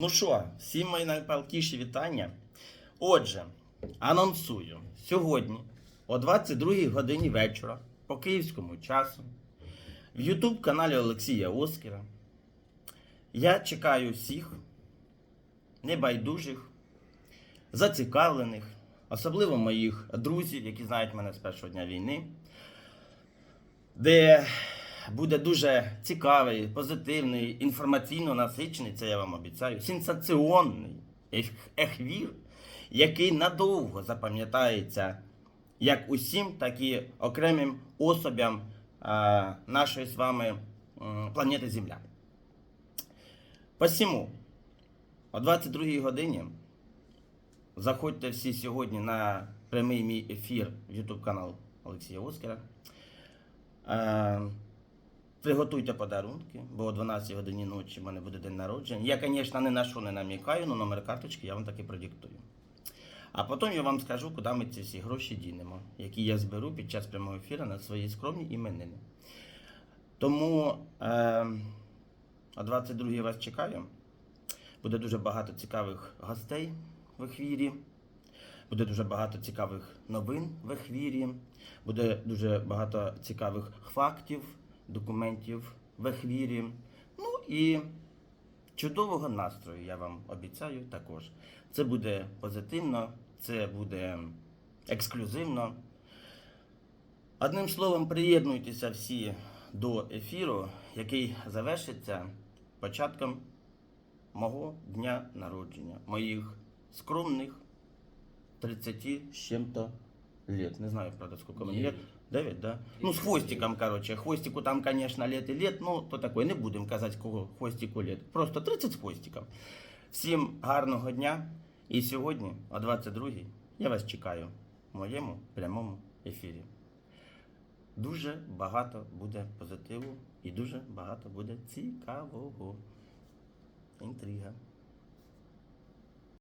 Ну що, всім мої найпалкіші вітання. Отже, анонсую сьогодні о 22 годині вечора по київському часу в YouTube каналі Олексія Оскіра. Я чекаю всіх небайдужих, зацікавлених, особливо моїх друзів, які знають мене з першого дня війни, де буде дуже цікавий, позитивний, інформаційно насичений, це я вам обіцяю, сенсаціонний ехвір, який надовго запам'ятається як усім, так і окремим особям нашої з вами планети Земля. Посіму, о 22 годині заходьте всі сьогодні на прямий мій ефір в YouTube канал Олексія Оскара. Приготуйте подарунки, бо о 12 годині ночі в мене буде день народження. Я, звісно, ні на що не намікаю, але номер карточки я вам таки продиктую. А потім я вам скажу, куди ми ці всі гроші дінемо, які я зберу під час прямого ефіру на свої скромні іменини. Тому е, о 22 вас чекаю. Буде дуже багато цікавих гостей в ефірі. Буде дуже багато цікавих новин в ехвірі, буде дуже багато цікавих фактів, документів в ехвірі. Ну і чудового настрою я вам обіцяю також. Це буде позитивно, це буде ексклюзивно. Одним словом, приєднуйтеся всі до ефіру, який завершиться початком мого дня народження, моїх скромних 30 с чем-то лет. Не знаю, правда, сколько мне лет. 9, да? Ну, с хвостиком, короче. Хвостику там, конечно, лет и лет, ну, то такое. Не будемо казати, кого хвостику лет. Просто 30 з хвостиком. Всім гарного дня. І сьогодні, о 22-й, я вас чекаю в моєму прямому ефірі. Дуже багато буде позитиву і дуже багато буде цікавого. Інтрига.